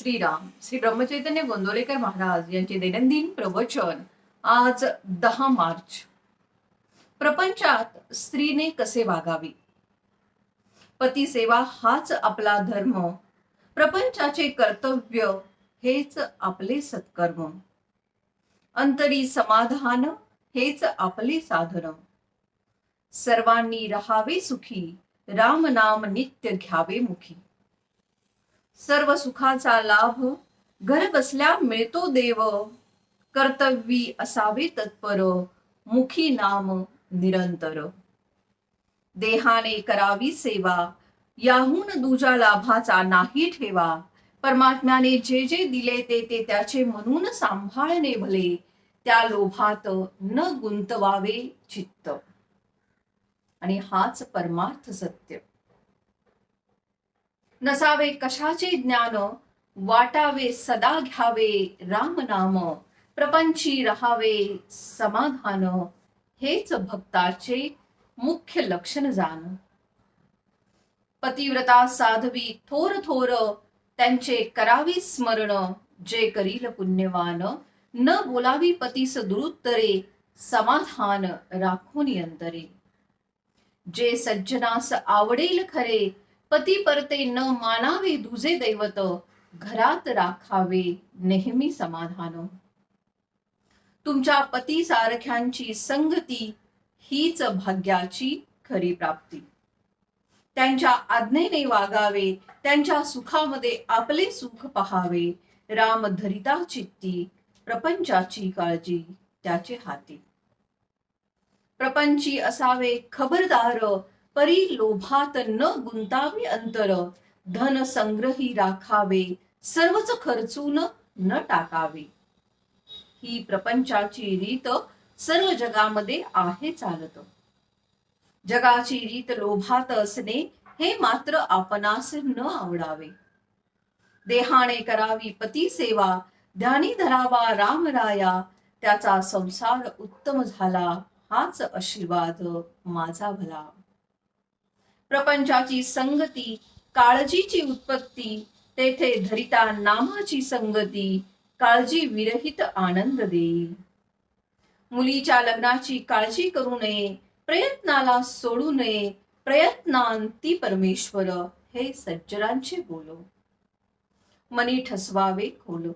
श्रीराम. श्री ब्रह्मचैतन्य म्हणजे गोंदवलेकर महाराज यांचे दैनंदिन प्रवचन आज दहा मार्च. प्रपंचात स्त्रीने कसे वागावे? पती सेवा हाच आपला धर्म. प्रपंचाचे कर्तव्य हेच आपले सत्कर्म. अंतरी समाधान हेच आपले साधन. सर्वांनी रहावे सुखी राम नाम नित्य घ्यावे मुखी. सर्व सुखाचा लाभ घर बसल्या मिळतो देव. कर्तव्यी असावे तत्पर. मुखी नाम निरंतर. देहाने करावी सेवा. याहून दुजा लाभाचा नाही ठेवा. परमात्म्याने जे जे दिले ते ते त्याचे म्हणून सांभाळणे भले. त्या लोभात न गुंतवावे चित्त. आणि हाच परमार्थ सत्य. नसावे कशाचे ज्ञान? वाटावे सदा घ्यावे राम नाम. प्रपंची रहावे समाधान. हेच भक्ताचे मुख्य लक्षण जाण. पतिव्रता साधवी थोर थोर त्यांचे करावी स्मरण. जे करील पुण्यवान न बोलावी पतीस दुरुत्तरे. समाधान राखून अंतरे जे सज्जनास आवडेल खरे पती परते न मानावे दुजे दैवत घरात राखावे नेहमी समाधान. तुमच्या पती सारख्यांची संगती हीच भाग्याची खरी प्राप्ती. त्यांच्या आज्ञेने वागावे त्यांच्या सुखामध्ये आपले सुख पहावे राम धरिता चित्ती प्रपंचाची काळजी त्याचे हाती. प्रपंची असावे खबरदार परी लोभात न गुंतावी अंतर. धन संग्रही राखावे सर्वच खर्चून न टाकावे. ही प्रपंचाची रीत सर्व जगामध्ये आहे चालत. जगाची रीत लोभात असणे हे मात्र आपणास न आवडावे. देहाने करावी पती सेवा ध्यानी धरावा रामराया त्याचा संसार उत्तम झाला हाच आशीर्वाद माझा भला. प्रपंचाची संगती काळजीची उत्पत्ती तेथे धरिता नामाची संगती काळजी विरहित आनंद देईल. मुलीच्या लग्नाची काळजी करू नये प्रयत्नाला सोडू नये प्रयत्नांती परमेश्वर हे सज्जनांचे बोलो. मनी ठसवावे खोल.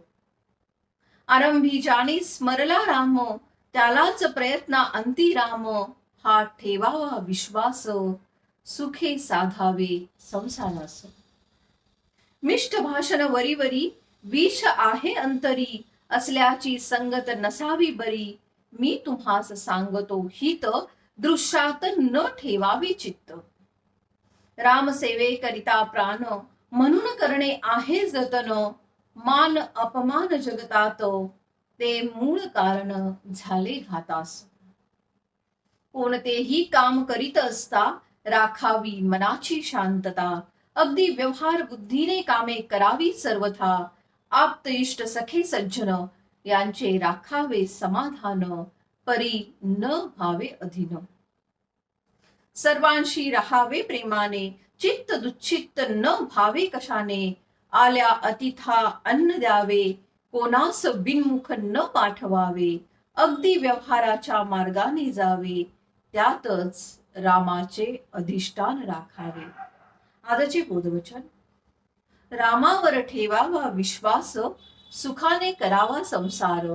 आरंभी जाणी स्मरला राम त्यालाच प्रयत्न अंती राम हा ठेवावा विश्वास. सुखे साधावे संसारास। मिष्ट भाषण वरीवरी विष आहे अंतरी असल्याची संगत नसावी बरी। मी तुम्हास सांगतो हित दृश्यात न ठेवावी चित्त। राम सेवे करिता प्राण म्हणून करणे आहे जतन। मान अपमान जगतात ते मूळ कारण झाले घातास। कोणतेही काम करीत असता राखावी मनाची शांतता. अगदी व्यवहार बुद्धीने कामे करावी सर्वथा. आप्त इष्ट सखे सज्जन यांचे राखावे समाधान परी न भावे अधीन. सर्वांशी राहावे प्रेमाने चित्त दुच्छित्त न भावे कशाने? आल्या अतिथा अन्न द्यावे कोणास बिनमुख न पाठवावे? अगदी व्यवहाराच्या मार्गाने जावे त्यातच रामाचे अधिष्ठान राखावे. आजचे बोधवचन. रामावर ठेवावा विश्वास सुखाने करावा संसार.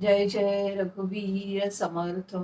जय जय रघुवीर समर्थ.